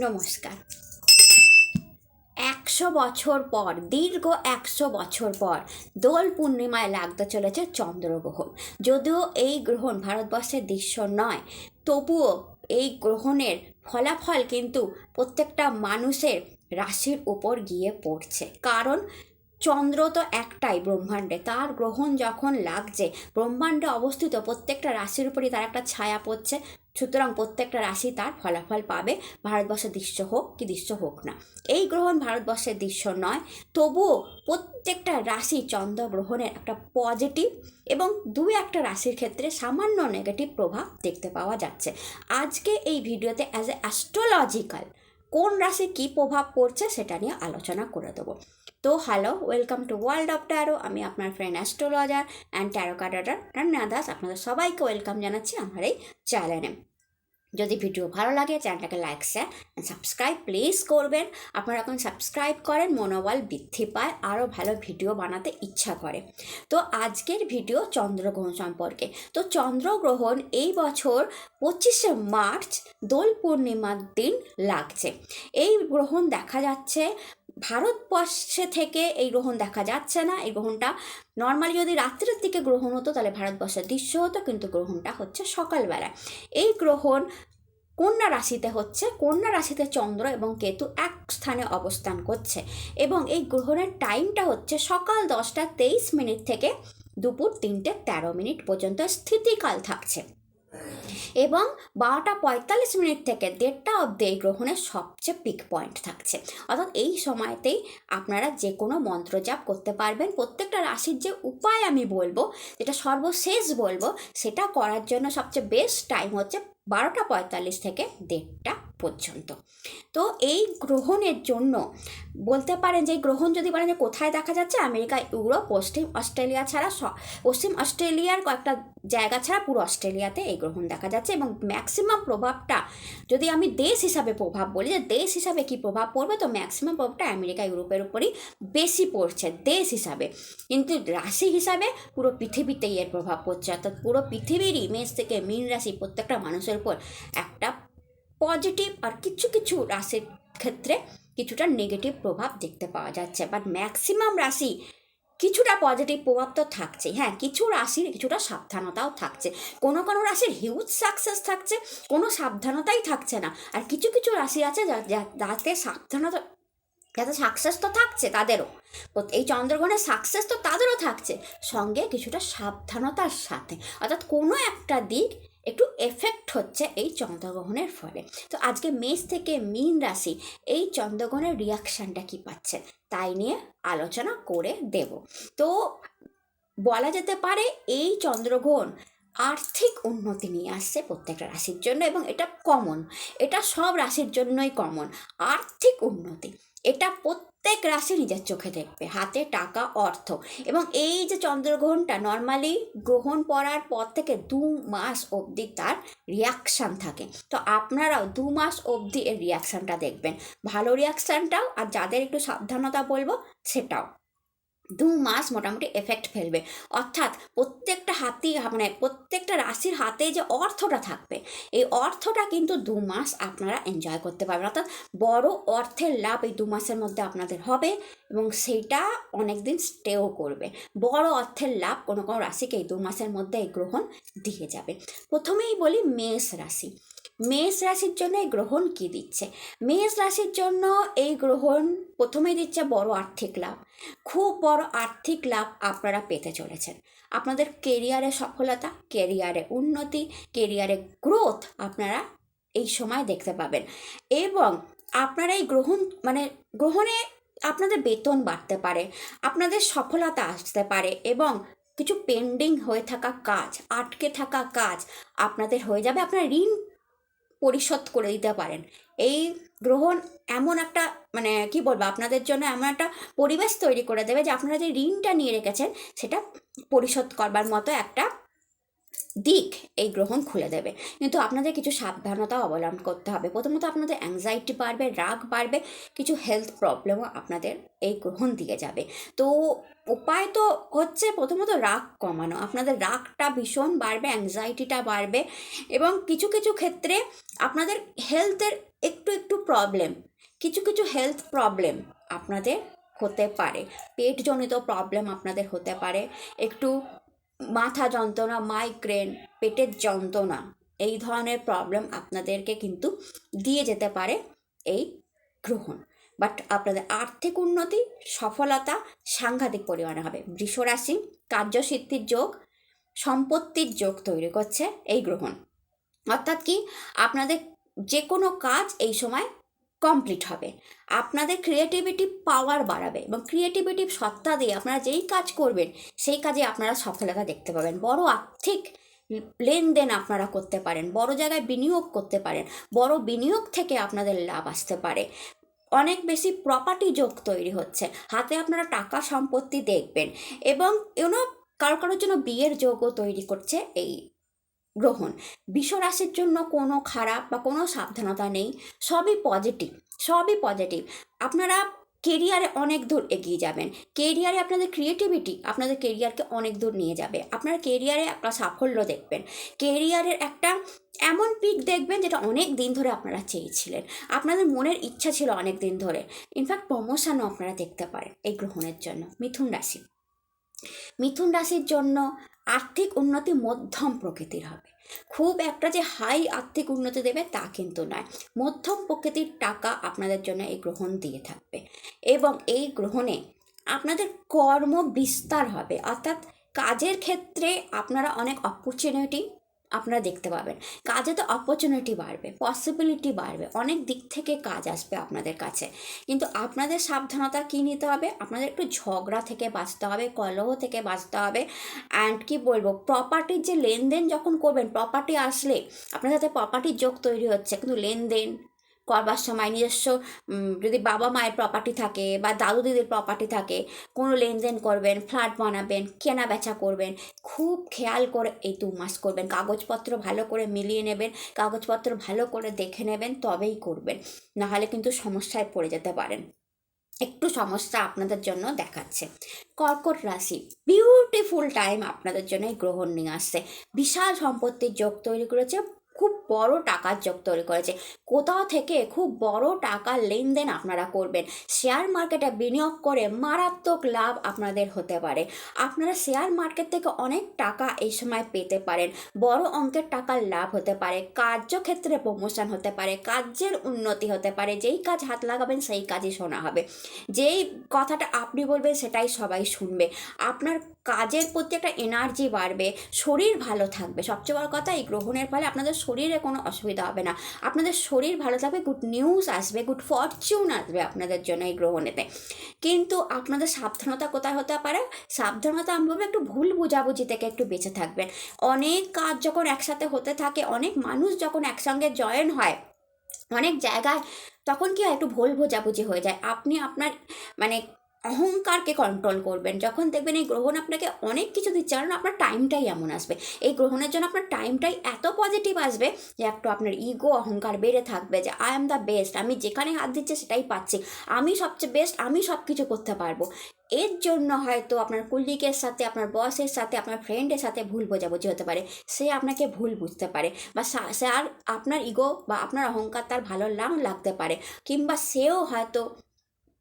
নমস্কার। একশো বছর পর, দীর্ঘ একশো বছর পর দোল পূর্ণিমায় লাগতে চলেছে চন্দ্রগ্রহণ যদিও এই গ্রহণ ভারতবর্ষের দৃশ্য নয়, তবুও এই গ্রহণের ফলাফল কিন্তু প্রত্যেকটা মানুষের রাশির উপর গিয়ে পড়ছে। কারণ চন্দ্র তো একটাই ব্রহ্মাণ্ডে। তার গ্রহণ যখন লাগছে, ব্রহ্মাণ্ডে অবস্থিত প্রত্যেকটা রাশির উপরই তার একটা ছায়া পড়ছে। সুতরাং প্রত্যেকটা রাশি তার ফলাফল পাবে, ভারতবর্ষের দৃশ্য হোক কি দৃশ্য হোক না। এই গ্রহণ ভারতবর্ষের দৃশ্য নয়, তবুও প্রত্যেকটা রাশি চন্দ্রগ্রহণের একটা পজিটিভ এবং দু একটা রাশির ক্ষেত্রে সামান্য নেগেটিভ প্রভাব দেখতে পাওয়া যাচ্ছে। আজকে এই ভিডিওতে অ্যাজ এ অ্যাস্ট্রোলজিক্যাল কোন রাশি কী প্রভাব পড়ছে সেটা নিয়ে আলোচনা করে দেবো। তো hello welcome to world of tarot আমি আপনার friend astrologer and tarot কার্ডার Ranna Das আপনাদের সবাইকে ওয়েলকাম জানাচ্ছি আমার এই চ্যানেলে যদি ভিডিও ভালো লাগে চ্যানেলটাকে লাইক শেয়ার সাবস্ক্রাইব প্লিজ করবেন। আপনারা এখন সাবস্ক্রাইব করেন, মনোবল বৃদ্ধি পায় আরও ভালো ভিডিও বানাতে ইচ্ছা করে। তো আজকের ভিডিও চন্দ্রগ্রহণ সম্পর্কে। তো চন্দ্রগ্রহণ এই বছর পঁচিশে মার্চ দোল পূর্ণিমার দিন লাগছে। এই গ্রহণ দেখা যাচ্ছে ভারতবর্ষে থেকে এই গ্রহণ দেখা যাচ্ছে না। এই গ্রহণটা নর্মালি যদি রাত্রের দিকে গ্রহণ হতো, তাহলে ভারতবর্ষের দৃশ্য হতো, কিন্তু গ্রহণটা হচ্ছে সকালবেলায় এই গ্রহণ কন্যা রাশিতে হচ্ছে, কন্যা রাশিতে চন্দ্র এবং কেতু এক স্থানে অবস্থান করছে এবং এই গ্রহণের টাইমটা হচ্ছে সকাল দশটা তেইশ মিনিট থেকে দুপুর তিনটে তেরো মিনিট পর্যন্ত স্থিতিকাল থাকছে। এবং বারোটা পঁয়তাল্লিশ মিনিট থেকে দেড়টা অব্দি এই গ্রহণের সবচেয়ে পিক পয়েন্ট থাকছে। অর্থাৎ এই সময়তেই আপনারা যে কোনো মন্ত্র জাপ করতে পারবেন। প্রত্যেকটা রাশির যে উপায় আমি বলব, যেটা সর্বশেষ বলব, সেটা করার জন্য সবচেয়ে বেস্ট টাইম হচ্ছে বারোটা পঁয়তাল্লিশ থেকে দেড়টা পর্যন্ত। তো এই গ্রহণের জন্য বলতে পারেন যে গ্রহণ যদি বলেন যে, কোথায় দেখা যাচ্ছে? আমেরিকা, ইউরোপ, পশ্চিম অস্ট্রেলিয়া ছাড়া পশ্চিম অস্ট্রেলিয়ার কয়েকটা জায়গা ছাড়া পুরো অস্ট্রেলিয়াতে এই গ্রহণ দেখা যাচ্ছে এবং ম্যাক্সিমাম প্রভাবটা যদি আমি দেশ হিসাবে প্রভাব বলি, যে দেশ হিসাবে কি প্রভাব পড়বে? তো ম্যাক্সিমাম প্রভাবটা আমেরিকা, ইউরোপের উপরই বেশি পড়ছে দেশ হিসাবে। কিন্তু রাশি হিসাবে পুরো পৃথিবীতেই এর প্রভাব পড়ছে। অর্থাৎ পুরো পৃথিবীরই মেষ থেকে মীন রাশি প্রত্যেকটা মানুষের উপর একটা পজিটিভ আর কিছু কিছু রাশির ক্ষেত্রে কিছুটা নেগেটিভ প্রভাব দেখতে পাওয়া যাচ্ছে। বাট ম্যাক্সিমাম রাশি কিছুটা পজিটিভ প্রভাব তো থাকছেই হ্যাঁ কিছু রাশির কিছুটা সাবধানতাও থাকছে। কোনো কোনো রাশির হিউজ সাকসেস থাকছে, কোনো সাবধানতাই থাকছে না। আর কিছু কিছু রাশি আছে যাতে সাবধানতা, যাতে সাকসেস তো থাকছে তাদেরও। এই চন্দ্রগ্রহণের সাকসেস তো তাদেরও থাকছে। সঙ্গে কিছুটা সাবধানতার সাথে। অর্থাৎ কোনো একটা দিক একটু এফেক্ট হচ্ছে এই চন্দ্রগ্রহণের ফলে। তো আজকে মেষ থেকে মীন রাশি, এই চন্দ্রগ্রহণের রিয়াকশানটা কি পাচ্ছে? তাই নিয়ে আলোচনা করে দেব। তো বলা যেতে পারে এই চন্দ্রগ্রহণ আর্থিক উন্নতি নিয়ে আসছে প্রত্যেকটা রাশির জন্য এবং এটা কমন এটা সব রাশির জন্যই কমন আর্থিক উন্নতি। এটা প্রত্যেক রাশি নিজের চোখে দেখবে, হাতে টাকা, অর্থ। এবং এই যে চন্দ্রগ্রহণটা নর্মালি গ্রহণ পড়ার পর থেকে দু মাস অবধি তার রিয়াকশান থাকে। তো আপনারাও দু মাস অবধি এর রিয়াকশানটা দেখবেন। ভালো রিয়াকশানটাও আর যাদের একটু সাবধানতা বলব, সেটাও। দু মাস মোটামুটি এফেক্ট ফেলবে। অর্থাৎ প্রত্যেকটা হাতি মানে প্রত্যেকটা রাশির হাতে যে অর্থটা থাকবে, এই অর্থটা কিন্তু দু মাস আপনারা এনজয় করতে পারবেন। অর্থাৎ বড় অর্থের লাভ এই দু মাসের মধ্যে আপনাদের হবে এবং সেইটা অনেক দিন স্টেও করবে। বড় অর্থের লাভ কোনো কোনো রাশিকে এই দু মাসের মধ্যে এই গ্রহণ দিয়ে যাবে। প্রথমেই বলি মেষ রাশি। মেষ রাশির জন্য এই গ্রহণ কি দিচ্ছে? মেষ রাশির জন্য এই গ্রহণ প্রথমেই দিচ্ছে বড় আর্থিক লাভ। খুব বড় আর্থিক লাভ আপনারা পেতে চলেছেন। আপনাদের কেরিয়ারে সফলতা কেরিয়ারে উন্নতি কেরিয়ারে গ্রোথ আপনারা এই সময় দেখতে পাবেন। এবং আপনারা এই গ্রহণ মানে গ্রহণে আপনাদের বেতন বাড়তে পারে, আপনাদের সফলতা আসতে পারে এবং কিছু পেন্ডিং হয়ে থাকা কাজ, আটকে থাকা কাজ আপনাদের হয়ে যাবে। আপনার ঋণ পরিশোধ করে দিতে পারেন। এই গ্রহণ এমন একটা মানে কি বলব, আপনাদের জন্য এমন একটা পরিবেশ তৈরি করে দেবে যে আপনারা যে ঋণটা নিয়ে রেখেছেন, সেটা পরিশোধ করবার মতো একটা দিক এই গ্রহণ খুলে দেবে। কিন্তু আপনাদের কিছু সাবধানতা অবলম্বন করতে হবে। প্রথমত আপনাদের অ্যাংজাইটি বাড়বে, রাগ বাড়বে, কিছু হেলথ প্রবলেমও আপনাদের এই গ্রহণ দিয়ে যাবে। তো উপায় তো হচ্ছে প্রথমত রাগ কমানো। আপনাদের রাগটা ভীষণ বাড়বে অ্যাংজাইটিটা বাড়বে এবং কিছু কিছু ক্ষেত্রে আপনাদের হেলথের একটু একটু প্রবলেম কিছু কিছু হেলথ প্রবলেম আপনাদের হতে পারে। পেটজনিত প্রবলেম আপনাদের হতে পারে। একটু মাথা যন্ত্রণা মাইগ্রেন পেটের যন্ত্রণা, এই ধরনের প্রবলেম আপনাদেরকে কিন্তু দিয়ে যেতে পারে এই গ্রহণ। বাট আপনাদের আর্থিক উন্নতি, সফলতা সাংঘাতিক পরিমাণে হবে। বৃষরাশি কার্যসিদ্ধির যোগ, সম্পত্তির যোগ তৈরি করছে এই গ্রহণ। অর্থাৎ কি? আপনাদের যে কোনো কাজ এই সময় কমপ্লিট হবে। আপনাদের ক্রিয়েটিভিটি পাওয়ার বাড়াবে এবং ক্রিয়েটিভিটি সত্তা দিয়ে আপনারা যেই কাজ করবেন, সেই কাজে আপনারা সফলতা দেখতে পাবেন। বড় আর্থিক লেনদেন আপনারা করতে পারেন, বড় জায়গায় বিনিয়োগ করতে পারেন, বড় বিনিয়োগ থেকে আপনাদের লাভ আসতে পারে। অনেক বেশি প্রপার্টি যোগ তৈরি হচ্ছে, হাতে আপনারা টাকা সম্পত্তি দেখবেন এবং ইউনো কারও কারোর জন্য বিয়ের যোগও তৈরি করছে এই গ্রহণ। বিশ্বরাশির জন্য কোনো খারাপ বা কোনো সাবধানতা নেই। সবই পজিটিভ সবই পজিটিভ আপনারা কেরিয়ারে অনেক দূর এগিয়ে যাবেন। কেরিয়ারে আপনাদের ক্রিয়েটিভিটি আপনাদের কেরিয়ারকে অনেক দূর নিয়ে যাবে। আপনার কেরিয়ারে একটা সাফল্য দেখবেন। কেরিয়ারের একটা এমন পিক দেখবেন যেটা অনেক দিন ধরে আপনারা চেয়েছিলেন। আপনাদের মনের ইচ্ছা ছিল অনেক দিন ধরে। ইনফ্যাক্ট প্রমোশনও আপনারা দেখতে পারেন এই গ্রহণের জন্য। মিথুন রাশি। মিথুন রাশির জন্য আর্থিক উন্নতি মধ্যম প্রকৃতির হবে। খুব একটা যে হাই আর্থিক উন্নতি দেবে তা কিন্তু নয়। মধ্যম প্রকৃতির টাকা আপনাদের জন্য এই গ্রহণ দিয়ে থাকবে এবং এই গ্রহণে আপনাদের কর্ম বিস্তার হবে। অর্থাৎ কাজের ক্ষেত্রে আপনারা অনেক অপরচুনিটি আপনারা দেখতে পাবেন। কাজে তো অপরচুনিটি বাড়বে পসিবিলিটি বাড়বে, অনেক দিক থেকে কাজ আসবে আপনাদের কাছে। কিন্তু আপনাদের সাবধানতা কী নিতে হবে? আপনাদের একটু ঝগড়া থেকে বাঁচতে হবে, কলহ থেকে বাঁচতে হবে। অ্যান্ড কি বলব প্রপার্টির যে লেনদেন যখন করবেন প্রপার্টি আসলে আপনার সাথে প্রপার্টির যোগ তৈরি হচ্ছে। কিন্তু লেনদেন করবার সময় নিজস্ব যদি বাবা মায়ের প্রপার্টি থাকে বা দাদু দিদির প্রপার্টি থাকে, কোনো লেনদেন করবেন ফ্ল্যাট বানাবেন, কেনা বেচা করবেন, খুব খেয়াল করে এই দু মাস করবেন। কাগজপত্র ভালো করে মিলিয়ে নেবেন, কাগজপত্র ভালো করে দেখে নেবেন, তবেই করবেন। নাহলে কিন্তু সমস্যায় পড়ে যেতে পারেন। একটু সমস্যা আপনাদের জন্য দেখাচ্ছে। কর্কট রাশি বিউটিফুল টাইম আপনাদের জন্য গ্রহণ নিয়ে আসছে। বিশাল সম্পত্তির যোগ তৈরি করেছে খুব বড় টাকার যোগ তৈরি করেছে। কোথাও থেকে খুব বড় টাকার লেনদেন আপনারা করবেন। শেয়ার মার্কেটে বিনিয়োগ করে মারাত্মক লাভ আপনাদের হতে পারে। আপনারা শেয়ার মার্কেট থেকে অনেক টাকা এই সময় পেতে পারেন। বড় অঙ্কের টাকার লাভ হতে পারে। কার্যক্ষেত্রে প্রমোশন হতে পারে। কাজের উন্নতি হতে পারে। যেই কাজ হাত লাগাবেন সেই কাজই শোনা হবে। যেই কথাটা আপনি বলবেন সেটাই সবাই শুনবে। আপনার কাজের প্রতি একটা এনার্জি বাড়বে। শরীর ভালো থাকবে। সবচেয়ে বড় কথা এই গ্রহণের ফলে আপনাদের শরীরে কোনো অসুবিধা হবে না। আপনাদের শরীর ভালো থাকবে গুড নিউজ আসবে গুড ফরচুন আসবে আপনাদের জন্য এই গ্রহণেতে কিন্তু আপনাদের সাবধানতা কোথায় হতে পারে? সাবধানতা আমি একটু ভুল বোঝাবুঝি থেকে একটু বেঁচে থাকবেন। অনেক কাজ যখন একসাথে হতে থাকে, অনেক মানুষ যখন একসঙ্গে জয়েন হয়, অনেক জায়গায়, তখন কি হয়? একটু ভুল বোঝাবুঝি হয়ে যায়। আপনি আপনার মানে অহংকারকে কন্ট্রোল করবেন। যখন দেখবেন এই গ্রহণ আপনাকে অনেক কিছু দিচ্ছে, কারণ আপনার টাইমটাই এমন আসবে। এই গ্রহণের জন্য আপনার টাইমটাই এত পজিটিভ আসবে যে, একটু আপনার ইগো অহংকার বেড়ে থাকবে যে আই এম দ্য বেস্ট আমি যেখানে হাত দিচ্ছি সেটাই পাচ্ছি। আমি সবচেয়ে বেস্ট আমি সব কিছু করতে পারব। এর জন্য হয়তো আপনার কুলিকের সাথে, আপনার বসের সাথে, আপনার ফ্রেন্ডের সাথে ভুল বোঝাবুঝি হতে পারে। সে আপনাকে ভুল বুঝতে পারে বা সা- আর আপনার ইগো বা আপনার অহংকার তার ভালো নাও লাগতে পারে। কিংবা সেও হয়তো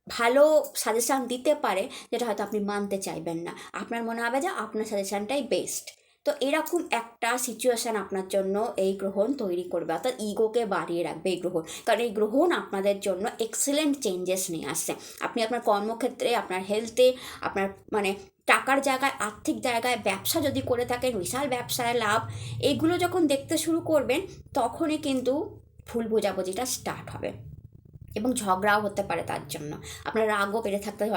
ভালো সাজেশান দিতে পারে যেটা হয়তো আপনি মানতে চাইবেন না। আপনার মনে হবে যে আপনার সাজেশানটাই বেস্ট তো এরকম একটা সিচুয়েশান আপনার জন্য এই গ্রহণ তৈরি করবে। অর্থাৎ ইগোকে বাড়িয়ে রাখবে এই গ্রহণ। কারণ এই গ্রহণ আপনাদের জন্য এক্সেলেন্ট চেঞ্জেস নিয়ে আসছে। আপনি আপনার কর্মক্ষেত্রে, আপনার হেলথে আপনার মানে টাকার জায়গায়, আর্থিক জায়গায় ব্যবসা যদি করে থাকেন, বিশাল ব্যবসায় লাভ, এগুলো যখন দেখতে শুরু করবেন, তখনই কিন্তু ভুল বোঝাবুঝিটা স্টার্ট হবে। এবং ঝগড়াও হতে পারে তার জন্য। আপনার রাগও বেড়ে থাকতে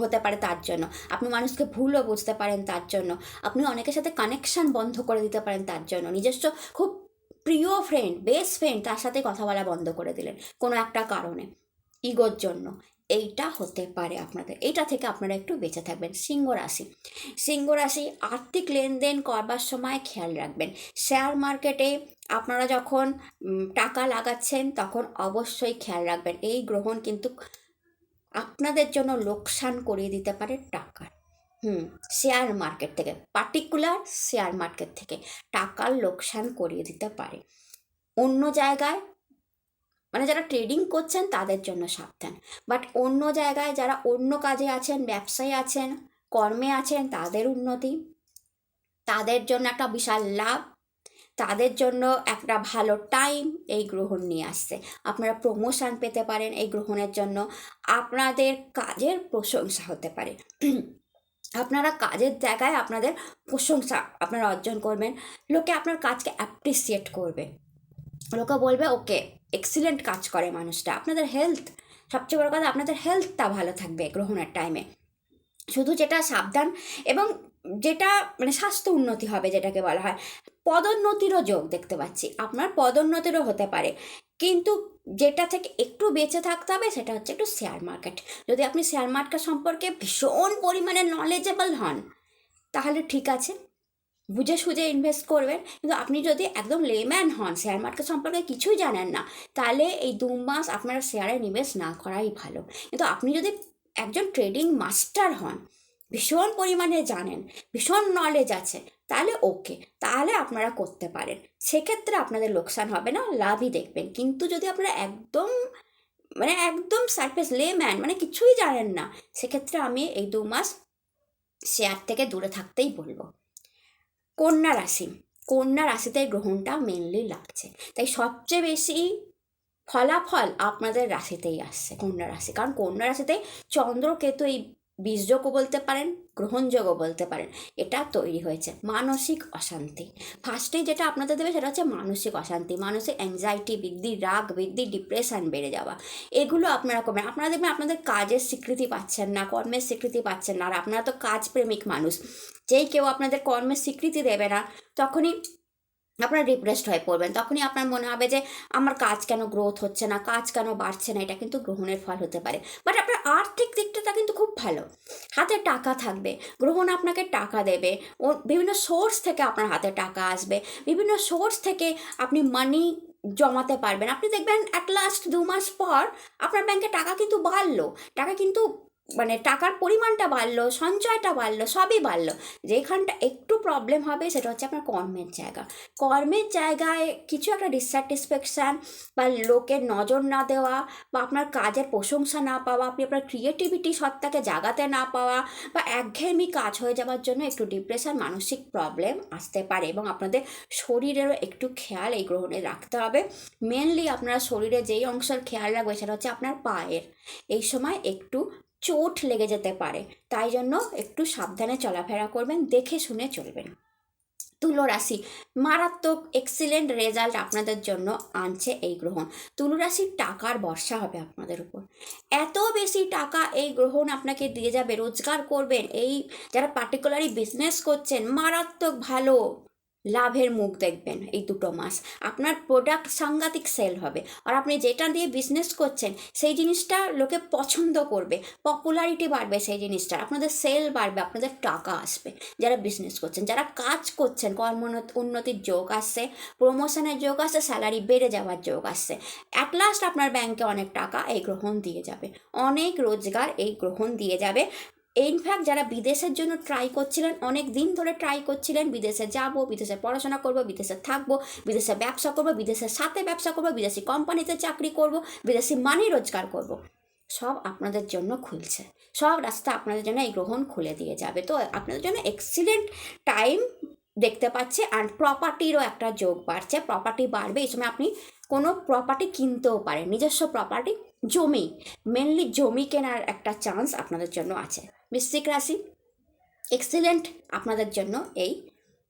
হতে পারে তার জন্য। আপনি মানুষকে ভুলও বুঝতে পারেন তার জন্য। আপনি অনেকের সাথে কানেকশান বন্ধ করে দিতে পারেন তার জন্য। নিজস্ব খুব প্রিয় ফ্রেন্ড বেস্ট ফ্রেন্ড তার সাথে কথা বলা বন্ধ করে দিলেন কোনো একটা কারণে। ইগোর জন্য। এইটা হতে পারে আপনাদের। এইটা থেকে আপনারা একটু বেঁচে থাকবেন। সিংহ রাশি। সিংহ রাশি, আর্থিক লেনদেন করবার সময় খেয়াল রাখবেন। শেয়ার মার্কেটে আপনারা যখন টাকা লাগাচ্ছেন, তখন অবশ্যই খেয়াল রাখবেন। এই গ্রহণ কিন্তু আপনাদের জন্য লোকসান করিয়ে দিতে পারে টাকার হুম, শেয়ার মার্কেট থেকে, পার্টিকুলার শেয়ার মার্কেট থেকে টাকার লোকসান করিয়ে দিতে পারে। অন্য জায়গায় মানে যারা ট্রেডিং করছেন তাদের জন্য সাবধান। বাট অন্য জায়গায় যারা অন্য কাজে আছেন, ব্যবসায় আছেন, কর্মে আছেন, তাদের উন্নতি, তাদের জন্য একটা বিশাল লাভ, তাদের জন্য একটা ভালো টাইম এই গ্রহণ নিয়ে আসছে। আপনারা প্রমোশন পেতে পারেন এই গ্রহণের জন্য। আপনাদের কাজের প্রশংসা হতে পারে। আপনারা কাজের জায়গায় আপনাদের প্রশংসা আপনারা অর্জন করবেন। লোকে আপনার কাজকে অ্যাপ্রিসিয়েট করবে। লোকে বলবে, ওকে এক্সিলেন্ট কাজ করে মানুষটা। আপনাদের হেলথ সবচেয়ে বড় কথা আপনাদের হেলথটা ভালো থাকবে গ্রহণের টাইমে শুধু যেটা সাবধান এবং যেটা মানে স্বাস্থ্য উন্নতি হবে যেটাকে বলা হয়, পদোন্নতিরও যোগ দেখতে পাচ্ছি। আপনার পদোন্নতিরও হতে পারে। কিন্তু যেটা থেকে একটু বেঁচে থাকতে হবে সেটা হচ্ছে একটু শেয়ার মার্কেট যদি আপনি শেয়ার মার্কেট সম্পর্কে ভীষণ পরিমাণে নলেজেবল হন, তাহলে ঠিক আছে। বুঝে সুঝে ইনভেস্ট করবেন। কিন্তু আপনি যদি একদম লেম্যান হন শেয়ার মার্কেট সম্পর্কে কিছুই জানেন না, তাহলে এই দু মাস আপনারা শেয়ারে নিবেশ না করাই ভালো। কিন্তু আপনি যদি একজন ট্রেডিং মাস্টার হন, ভীষণ পরিমাণে জানেন, ভীষণ নলেজ আছে, তাহলে ওকে তাহলে আপনারা করতে পারেন। সেক্ষেত্রে আপনাদের লোকসান হবে না, লাভই দেখবেন। কিন্তু যদি আপনারা একদম মানে একদম সারফেস লেম্যান মানে কিছুই জানেন না, সেক্ষেত্রে আমি এই দু মাস শেয়ার থেকে দূরে থাকতেই বলব। কন্যা রাশি, কন্যা রাশিতে গ্রহণটা মেনলি লাগছে। তাই সবচেয়ে বেশি ফলাফল আপনাদের রাশিতেই আসছে কন্যা রাশি। কারণ কন্যা রাশিতে চন্দ্রকেতু এই বীজযোগ্য বলতে পারেন গ্রহণযোগ্য বলতে পারেন, এটা তৈরি হয়েছে। মানসিক অশান্তি। ফার্স্টেই যেটা আপনাদের দেবে সেটা হচ্ছে মানসিক অশান্তি, মানসিক অ্যাংজাইটি বৃদ্ধি, রাগ বৃদ্ধি ডিপ্রেশন বেড়ে যাওয়া। এগুলো আপনারা করবেন। আপনারা দেখবেন আপনাদের কাজের স্বীকৃতি পাচ্ছেন না, কর্মের স্বীকৃতি পাচ্ছেন না, আর আপনারা তো কাজপ্রেমিক মানুষ। যেই কেউ আপনাদের কর্মের স্বীকৃতি দেবে না, তখনই আপনারা ডিপ্রেসড হয়ে পড়বেন। তখনই আপনার মনে হবে যে, আমার কাজ কেন গ্রোথ হচ্ছে না? কাজ কেন বাড়ছে না? এটা কিন্তু গ্রহণের ফল হতে পারে। বাট আপনার আর্থিক দিকটা কিন্তু খুব ভালো। হাতে টাকা থাকবে। গ্রহণ আপনাকে টাকা দেবে। ও, বিভিন্ন সোর্স থেকে আপনার হাতে টাকা আসবে। বিভিন্ন সোর্স থেকে আপনি মানি জমাতে পারবেন। আপনি দেখবেন অ্যাট লাস্ট দু মাস পর আপনার ব্যাংকে টাকা কিন্তু বাড়লো। টাকা কিন্তু মানে টাকার পরিমাণটা বাড়লো, সঞ্চয়টা বাড়লো, সবই বাড়লো। যেখানটা একটু প্রবলেম হবে সেটা হচ্ছে আপনার কর্মের জায়গা। কর্মের জায়গায় কিছু একটা ডিসস্যাটিসফ্যাকশান বা লোকের নজর না দেওয়া বা আপনার কাজের প্রশংসা না পাওয়া, আপনি আপনার ক্রিয়েটিভিটি সত্তাকে জাগাতে না পাওয়া বা একঘেয়েমি কাজ হয়ে যাওয়ার জন্য একটু ডিপ্রেশন মানসিক প্রবলেম আসতে পারে এবং আপনাদের শরীরেরও একটু খেয়াল এই গ্রহণে রাখতে হবে। মেনলি আপনার শরীরে যেই অংশের খেয়াল রাখবে সেটা হচ্ছে আপনার পায়ের। এই সময় একটু চোট লেগে যেতে পারে। তাই জন্য একটু সাবধানে চলাফেরা করবেন, দেখে শুনে চলবেন। তুলো রাশি মারাত্মক এক্সিলেন্ট রেজাল্ট আপনাদের জন্য আনছে এই গ্রহণ তুলো রাশির টাকার বর্ষা হবে আপনাদের উপর। এত বেশি টাকা এই গ্রহণ আপনাকে দিয়ে যাবে, রোজগার করবেন। এই যারা পার্টিকুলারলি বিজনেস করছেন, মারাত্মক ভালো। লাভের মুখ দেখবেন এই দুটো মাস। আপনার প্রোডাক্ট সাংঘাতিক সেল হবে। আর আপনি যেটা দিয়ে বিজনেস করছেন, সেই জিনিসটা লোকে পছন্দ করবে। পপুলারিটি বাড়বে সেই জিনিসটা। আপনাদের সেল বাড়বে, আপনাদের টাকা আসবে। যারা বিজনেস করছেন, যারা কাজ করছেন কর্ম উন্নতির যোগ আসছে প্রমোশনের যোগ আসছে স্যালারি বেড়ে যাওয়ার যোগ আসছে। অ্যাট লাস্ট আপনার ব্যাংকে অনেক টাকা এই গ্রহণ দিয়ে যাবে। অনেক রোজগার এই গ্রহণ দিয়ে যাবে। ইনফ্যাক্ট যারা বিদেশের জন্য ট্রাই করছিলেন, অনেক দিন ধরে ট্রাই করছিলেন, বিদেশে যাব, বিদেশে পড়াশোনা করব, বিদেশে থাকব, বিদেশে ব্যবসা করব বিদেশের সাথে ব্যবসা করব, বিদেশি কোম্পানিতে চাকরি করব, বিদেশি মানি রোজগার করব। সব আপনাদের জন্য খুলছে। সব রাস্তা আপনাদের জন্য এই গ্রহণ খুলে দিয়ে যাবে। তো আপনাদের জন্য এক্সিলেন্ট টাইম দেখতে পাচ্ছে আর প্রপার্টিরও একটা যোগ বাড়ছে। প্রপার্টি বাড়বে, এই সময় আপনি কোনো প্রপার্টি কিনতেও পারেন। নিজস্ব প্রপার্টি জমি মেনলি জমি কেনার একটা চান্স আপনাদের জন্য আছে। বৃশ্চিক রাশি এক্সিলেন্ট আপনাদের জন্য এই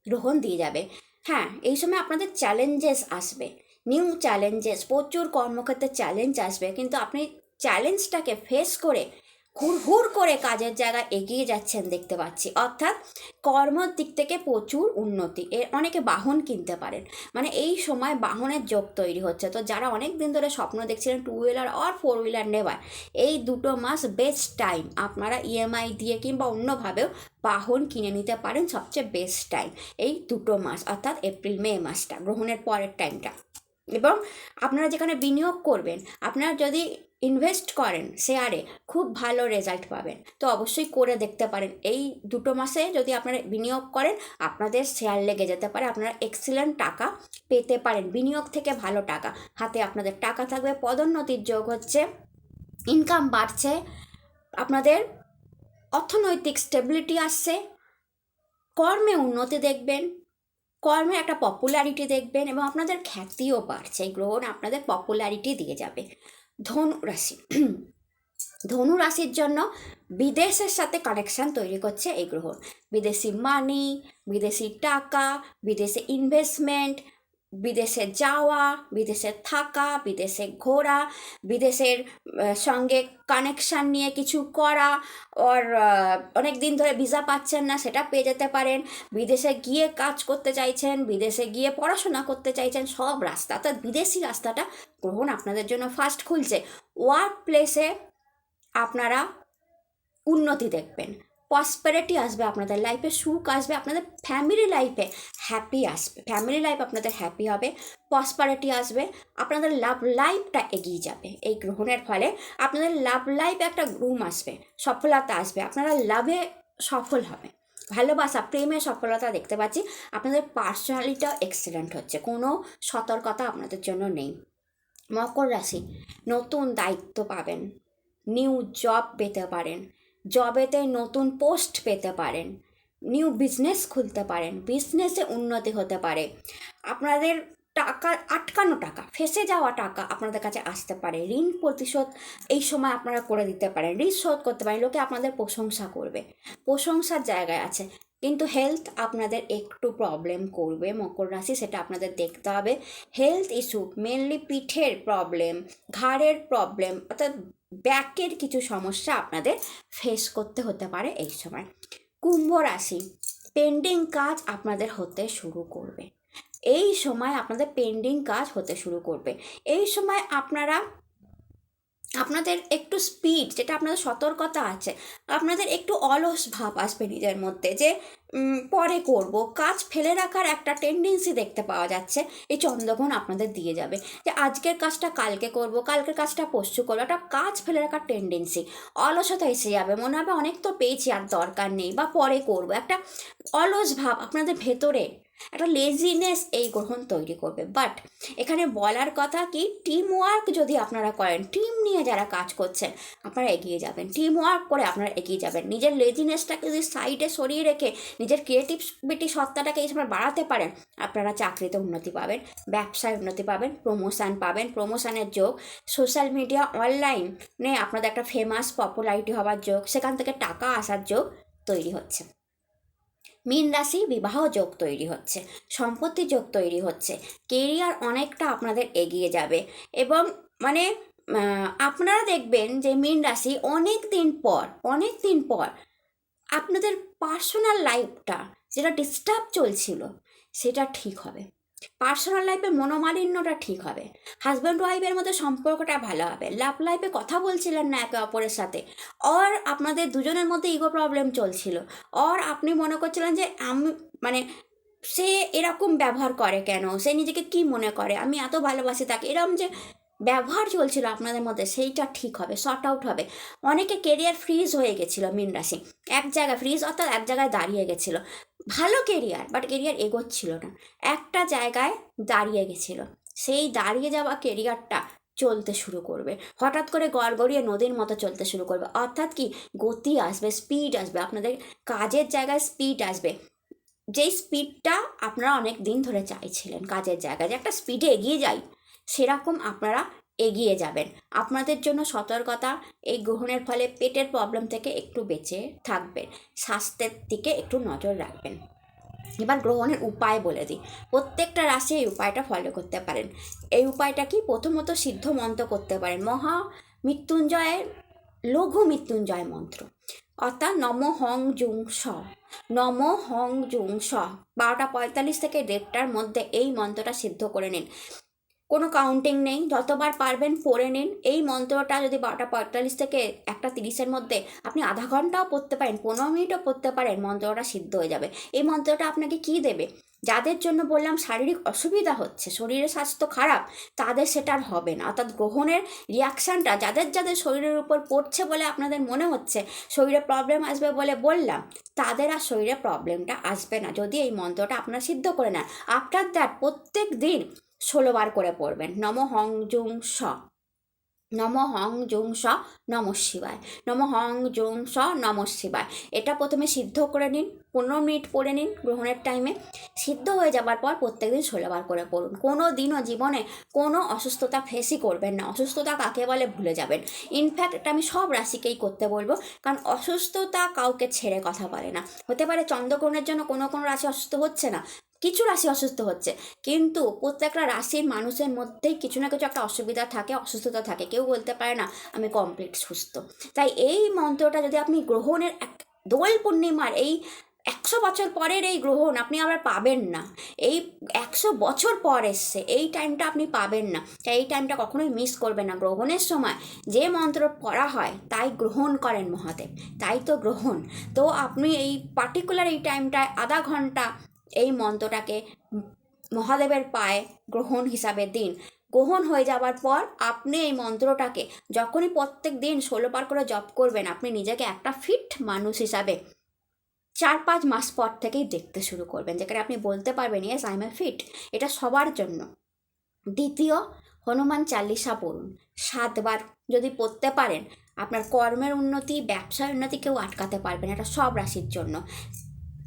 গ্রহণ দিয়ে যাবে। হ্যাঁ এই সময় আপনাদের চ্যালেঞ্জেস আসবে। নিউ চ্যালেঞ্জেস প্রচুর কর্মক্ষেত্রে চ্যালেঞ্জ আসবে। কিন্তু আপনি চ্যালেঞ্জটাকে ফেস করে হুড় করে কাজের জায়গায় এগিয়ে যাচ্ছেন দেখতে পাচ্ছি। অর্থাৎ কর্মর দিক থেকে প্রচুর উন্নতি। এর অনেকে বাহন কিনতে পারেন। মানে এই সময় বাহনের যোগ তৈরি হচ্ছে। তো যারা অনেক দিন ধরে স্বপ্ন দেখছিলেন two wheeler or four wheeler নেওয়ার, এই দুটো মাস বেস্ট টাইম আপনারা ইএমআই দিয়ে কিংবা অন্যভাবেও বাহন কিনে নিতে পারেন সবচেয়ে বেস্ট টাইম এই দুটো মাস, অর্থাৎ এপ্রিল, মে মাসটা, গ্রহণের পরের টাইমটা এবং আপনারা যেখানে বিনিয়োগ করবেন, আপনারা যদি ইনভেস্ট করেন শেয়ারে খুব ভালো রেজাল্ট পাবেন। তো অবশ্যই করে দেখতে পারেন। এই দুটো মাসে যদি আপনারা বিনিয়োগ করেন, আপনাদের শেয়ার লেগে যেতে পারে। আপনারা এক্সিলেন্ট টাকা পেতে পারেন। বিনিয়োগ থেকে ভালো টাকা। হাতে আপনাদের টাকা থাকবে। পদোন্নতির যোগ হচ্ছে ইনকাম বাড়ছে, আপনাদের অর্থনৈতিক স্টেবিলিটি আসছে, কর্মে উন্নতি দেখবেন, কর্মে একটা পপুলারিটি দেখবেন এবং আপনাদের খ্যাতিও বাড়ছে। এই গ্রহণ আপনাদের পপুলারিটি দিয়ে যাবে। ধনু রাশি ধনু রাশির জন্য বিদেশের সাথে কানেকশান তৈরি করছে এই গ্রহ। বিদেশি মানি বিদেশি টাকা, বিদেশে ইনভেস্টমেন্ট বিদেশে যাওয়া, বিদেশে থাকা, বিদেশে ঘোরা, বিদেশের সঙ্গে কানেকশান নিয়ে কিছু করা ওর অনেক দিন ধরে ভিসা পাচ্ছেন না, সেটা পেয়ে যেতে পারেন। বিদেশে গিয়ে কাজ করতে চাইছেন, বিদেশে গিয়ে পড়াশোনা করতে চাইছেন, সব রাস্তা, অর্থাৎ বিদেশি রাস্তাটা গ্রহণ আপনাদের জন্য ফার্স্ট খুলছে। ওয়ার্ক প্লেসে আপনারা উন্নতি দেখবেন। প্রসপারিটি আসবে আপনাদের লাইফে সুখ আসবে আপনাদের ফ্যামিলি লাইফে হ্যাপি আসবে ফ্যামিলি লাইফ আপনাদের হ্যাপি হবে প্রসপারিটি আসবে, আপনাদের লাভ লাইফটা এগিয়ে যাবে, এই গ্রহণের ফলে আপনাদের লাভ লাইফে একটা গ্রুম আসবে, সফলতা আসবে, আপনারা লাভে সফল হবে, ভালোবাসা, প্রেমে সফলতা দেখতে পাচ্ছি, আপনাদের পার্সোনালিটাও এক্সিলেন্ট হচ্ছে, কোনো সতর্কতা আপনাদের জন্য নেই, মকর রাশি, নতুন দায়িত্ব পাবেন নিউ জব পেতে পারেন জবেতে নতুন পোস্ট পেতে পারেন নিউ বিজনেস খুলতে পারেন বিজনেসে উন্নতি হতে পারে। আপনাদের টাকা, আটকানো টাকা, ফেসে যাওয়া টাকা আপনাদের কাছে আসতে পারে। ঋণ প্রতিশোধ এই সময় আপনারা করে দিতে পারেন। ঋণ শোধ করতে পারেন। লোকে আপনাদের প্রশংসা করবে। প্রশংসার জায়গায় আছে। কিন্তু হেলথ আপনাদের একটু প্রবলেম করবে। মকর রাশি সেটা আপনাদের দেখতে হবে। হেলথ ইস্যু মেনলি পিঠের প্রবলেম ঘাড়ের প্রবলেম অর্থাৎ ব্যাকের কিছু সমস্যা আপনাদের ফেস করতে হতে পারে এই সময়। কুম্ভ রাশি পেন্ডিং কাজ আপনাদের হতে শুরু করবে। এই সময় আপনাদের পেন্ডিং কাজ হতে শুরু করবে। এই সময় আপনারা, আপনাদের একটু স্পিড যেটা আপনাদের সতর্কতা আছে, আপনাদের একটু অলস ভাব আসবে নিজের মধ্যে যে পরে করব। কাজ ফেলে রাখার একটা টেন্ডেন্সি দেখতে পাওয়া যাচ্ছে। এই চন্দ্রগ্রহণ আপনাদের দিয়ে যাবে যে আজকের কাজটা কালকে করব, কালকের কাজটা পরশু করব। একটা কাজ ফেলে রাখার টেন্ডেন্সি অলসতা এসে যাবে, মনে হবে অনেক তো পেয়েছি আর দরকার নেই বা পরে করব। একটা অলস ভাব আপনাদের ভেতরে, একটা লেজিনেস এই গ্রহণ তৈরি করবে। বাট এখানে বলার কথা কি? টিম ওয়ার্ক যদি আপনারা করেন টিম নিয়ে যারা কাজ করছেন, আপনারা এগিয়ে যাবেন। টিম ওয়ার্ক করে আপনারা এগিয়ে যাবেন। নিজের লেজিনেসটাকে যদি সাইডে সরিয়ে রেখে নিজের ক্রিয়েটিভিটি সত্তাটাকে এই সময় বাড়াতে পারেন। আপনারা চাকরিতে উন্নতি পাবেন, ব্যবসায় উন্নতি পাবেন প্রমোশন পাবেন। প্রমোশনের যোগ সোশ্যাল মিডিয়া অনলাইনে আপনাদের একটা ফেমাস পপুলারিটি হওয়ার যোগ, সেখান থেকে টাকা আসার যোগ তৈরি হচ্ছে। মীন রাশি বিবাহ যোগ তৈরি হচ্ছে, সম্পত্তি যোগ তৈরি হচ্ছে কেরিয়ার অনেকটা আপনাদের এগিয়ে যাবে এবং মানে আপনারা দেখবেন যে মীন রাশি অনেক দিন পর অনেক দিন পর আপনাদের পার্সোনাল লাইফটা যেটা ডিস্টার্ব চলছিল, সেটা ঠিক হবে। পার্সোনাল লাইফে মনোমালিন্যটা ঠিক হবে। হাজব্যান্ড ওয়াইফের মধ্যে সম্পর্কটা ভালো হবে। লাভ লাইফে কথা বলছিলেন না একে অপরের সাথে। অর আপনাদের দুজনের মধ্যে ইগো প্রবলেম চলছিল। অর আপনি মনে করছিলেন যে আমি মানে সে এরকম ব্যবহার করে কেন? সে নিজেকে কি মনে করে? আমি এত ভালোবাসি তাকে। এরকম যে ব্যবহার চলছিল আপনাদের মধ্যে, সেইটা ঠিক হবে শর্ট আউট হবে। অনেকে কেরিয়ার ফ্রিজ হয়ে গেছিল মিন রাশি। এক জায়গায় ফ্রিজ অর্থাৎ এক জায়গায় দাঁড়িয়ে গেছিল। ভালো কেরিয়ার বাট কেরিয়ার এগোচ্ছিল না। একটা জায়গায় দাঁড়িয়ে গেছিল। সেই দাঁড়িয়ে যাওয়া কেরিয়ারটা চলতে শুরু করবে। হঠাৎ করে গড়গড়িয়ে নদীর মতো চলতে শুরু করবে। অর্থাৎ কি? গতি আসবে স্পিড আসবে, আপনাদের কাজের জায়গায় স্পিড আসবে। যেই স্পিডটা আপনারা অনেক দিন ধরে চাইছিলেন কাজের জায়গায়, যে একটা স্পিডে এগিয়ে যাই। সেরকম আপনারা এগিয়ে যাবেন। আপনাদের জন্য সতর্কতা, এই গ্রহণের ফলে পেটের প্রবলেম থেকে একটু বেঁচে থাকবেন, স্বাস্থ্যের দিকে একটু নজর রাখবেন। এবার গ্রহণের উপায় বলে দিই। প্রত্যেকটা রাশি এই উপায়টা ফলো করতে পারেন। এই উপায়টা কি? প্রথমত সিদ্ধ মন্ত্র করতে পারেন। মহা মৃত্যুঞ্জয়ের লঘু মৃত্যুঞ্জয় মন্ত্র। অর্থাৎ নম হং জুং স। নম হং জুং স। বারোটা পঁয়তাল্লিশ থেকে দেড়টার মধ্যে এই মন্ত্রটা সিদ্ধ করে নিন। কোনো কাউন্টিং নেই, যতবার পারবেন পড়ে নিন। এই মন্ত্রটা যদি বারোটা পঁয়তাল্লিশ থেকে একটা তিরিশের মধ্যে আপনি আধা ঘন্টাও পড়তে পারেন, পনেরো মিনিটও পড়তে পারেন, মন্ত্রটা সিদ্ধ হয়ে যাবে। এই মন্ত্রটা আপনাকে কি দেবে? যাদের জন্য বললাম শারীরিক অসুবিধা হচ্ছে, শরীরের স্বাস্থ্য খারাপ, তাদের সেটা আর হবে না। অর্থাৎ গ্রহণের রিয়াকশানটা যাদের যাদের শরীরের উপর পড়ছে বলে আপনাদের মনে হচ্ছে, শরীরে প্রবলেম আসবে বলে বললাম, তাদের আর শরীরে প্রবলেমটা আসবে না। যদি এই মন্ত্রটা আপনারা সিদ্ধ করে নেন আফটার দ্যাট প্রত্যেক দিন ষোলো বার করে পড়বেন। নম হং জুং স। নম হং জুং স, নম শিবায়। নম হং জুং স, নম শিবায়। এটা প্রথমে সিদ্ধ করে নিন, পনেরো মিনিট পড়ে নিন গ্রহণের টাইমে সিদ্ধ হয়ে যাবার পর প্রত্যেক প্রত্যেকদিন ষোলোবার করে পড়ুন। কোনো দিনও জীবনে কোনো অসুস্থতা ফেসই করবেন না। অসুস্থতা কাকে বলে ভুলে যাবেন। ইনফ্যাক্ট এটা আমি সব রাশিকেই করতে বলব। কারণ অসুস্থতা কাউকে ছেড়ে কথা বলে না। হতে পারে চন্দ্রগ্রহণের জন্য কোনো কোনো রাশি অসুস্থ হচ্ছে না। কিছু রাশি অসুস্থ হচ্ছে। কিন্তু প্রত্যেকটা রাশির মানুষের মধ্যেই কিছু না কিছু একটা অসুবিধা থাকে, অসুস্থতা থাকে। কেউ বলতে পারে না, আমি কমপ্লিট সুস্থ। তাই এই মন্ত্রটা যদি আপনি গ্রহণের এক, দোল পূর্ণিমার এই একশো বছর পরের এই গ্রহণ আপনি আবার পাবেন না। এই একশো বছর পর এসছে, এই টাইমটা আপনি পাবেন না। তাই এই টাইমটা কখনোই মিস করবেন না। গ্রহণের সময় যে মন্ত্র পড়া হয়, তাই গ্রহণ করেন মহাদেব। তাই তো গ্রহণ। তো আপনি এই পার্টিকুলার এই টাইমটায় আধা ঘণ্টা এই মন্ত্রটাকে মহাদেবের পায়ে গ্রহণ হিসাবে দিন। গ্রহণ হয়ে যাওয়ার পর আপনি এই মন্ত্রটাকে যখনই প্রত্যেক দিন ষোলো বার করে জপ করবেন, আপনি নিজেকে একটা ফিট মানুষ হিসাবে চার পাঁচ মাস পর থেকেই দেখতে শুরু করবেন। যেখানে আপনি বলতে পারবেন yes I am a fit এটা সবার জন্য। দ্বিতীয়, হনুমান চালিসা পড়ুন। সাতবার যদি পড়তে পারেন, আপনার কর্মের উন্নতি, ব্যবসার উন্নতি কেউ আটকাতে পারবেন এটা সব রাশির জন্য।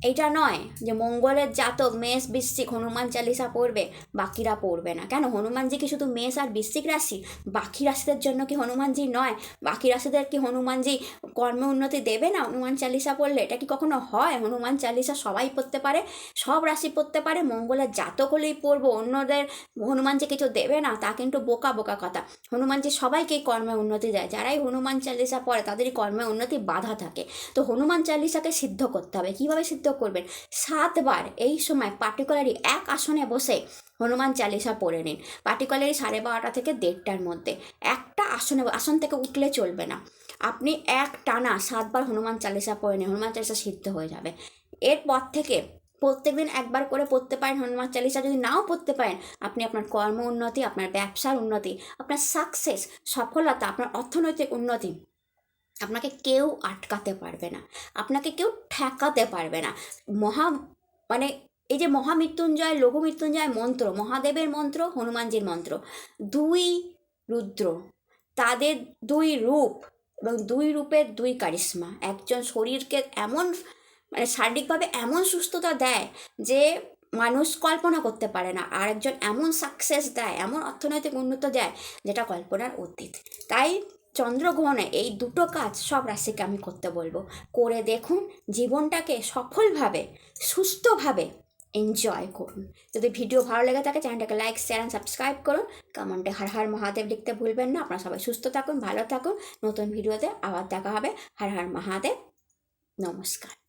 এইটা নয় যে মঙ্গলের জাতক মেষ বৃশ্চিক হনুমান চালিসা পড়বে, বাকিরা পড়বে না। কেন? হনুমানজি কি শুধু মেষ আর বৃশ্চিক রাশি? বাকি রাশিদের জন্য কি হনুমানজি নয়? বাকি রাশিদের কি হনুমানজি কর্মে উন্নতি দেবে না হনুমান চালিসা পড়লে? এটা কি কখনো হয়? হনুমান চালিসা সবাই পড়তে পারে, সব রাশি পড়তে পারে, মঙ্গলের জাতক হলেই পড়ব, অন্যদের হনুমানজি কিছু দেবে না, তা কিন্তু বোকা বোকা কথা। হনুমানজি সবাইকেই কর্মে উন্নতি দেয়। যারাই হনুমান চালিসা পড়ে, তাদেরই কর্মে উন্নতি বাধা থাকে। তো হনুমান চালিসাকে সিদ্ধ করতে হবে। কীভাবে সিদ্ধ করবেন। সাতবার এই সময় পার্টিকুলারই এক আসনে বসে হনুমান চালিসা পড়ে নিন। পার্টিকুলারই সাড়ে বারোটা থেকে দেড়টার মধ্যে। একটা আসনে, আসন থেকে উঠলে চলবে না। আপনি এক টানা সাতবার হনুমান চালিসা পড়ে নিন, হনুমান চালিসা সিদ্ধ হয়ে যাবে। এরপর থেকে প্রত্যেকদিন একবার করে পড়তে পারেন হনুমান চালিসা। যদি নাও পড়তে পারেন, আপনি আপনার কর্ম উন্নতি, আপনার ব্যবসার উন্নতি, আপনার সাকসেস সফলতা, আপনার অর্থনৈতিক উন্নতি আপনাকে কেউ আটকাতে পারবে না। আপনাকে কেউ ঠেকাতে পারবে না। মহা মানে এই যে মহামৃত্যুঞ্জয় লঘু মৃত্যুঞ্জয় মন্ত্র, মহাদেবের মন্ত্র, হনুমানজির মন্ত্র, দুই রুদ্র, তাদের দুই রূপ এবং দুই রূপের দুই কারিশ্মা, একজন শরীরকে এমন মানে শারীরিকভাবে এমন সুস্থতা দেয় যে মানুষ কল্পনা করতে পারে না আর একজন এমন সাকসেস দেয়, এমন অর্থনৈতিক উন্নত দেয়, যেটা কল্পনার অতীত। তাই চন্দ্রগ্রহণে এই দুটো কাজ সব রাশিকে আমি করতে বলব। করে দেখুন জীবনটাকে সফলভাবে, সুস্থভাবে এনজয় করুন। যদি ভিডিও ভালো লেগে থাকে চ্যানেলটাকে লাইক শেয়ার অ্যান্ড সাবস্ক্রাইব করুন। কমেন্টে হার হার মহাদেব লিখতে ভুলবেন না। আপনারা সবাই সুস্থ থাকুন, ভালো থাকুন। নতুন ভিডিওতে আবার দেখা হবে। হার হার মহাদেব। নমস্কার।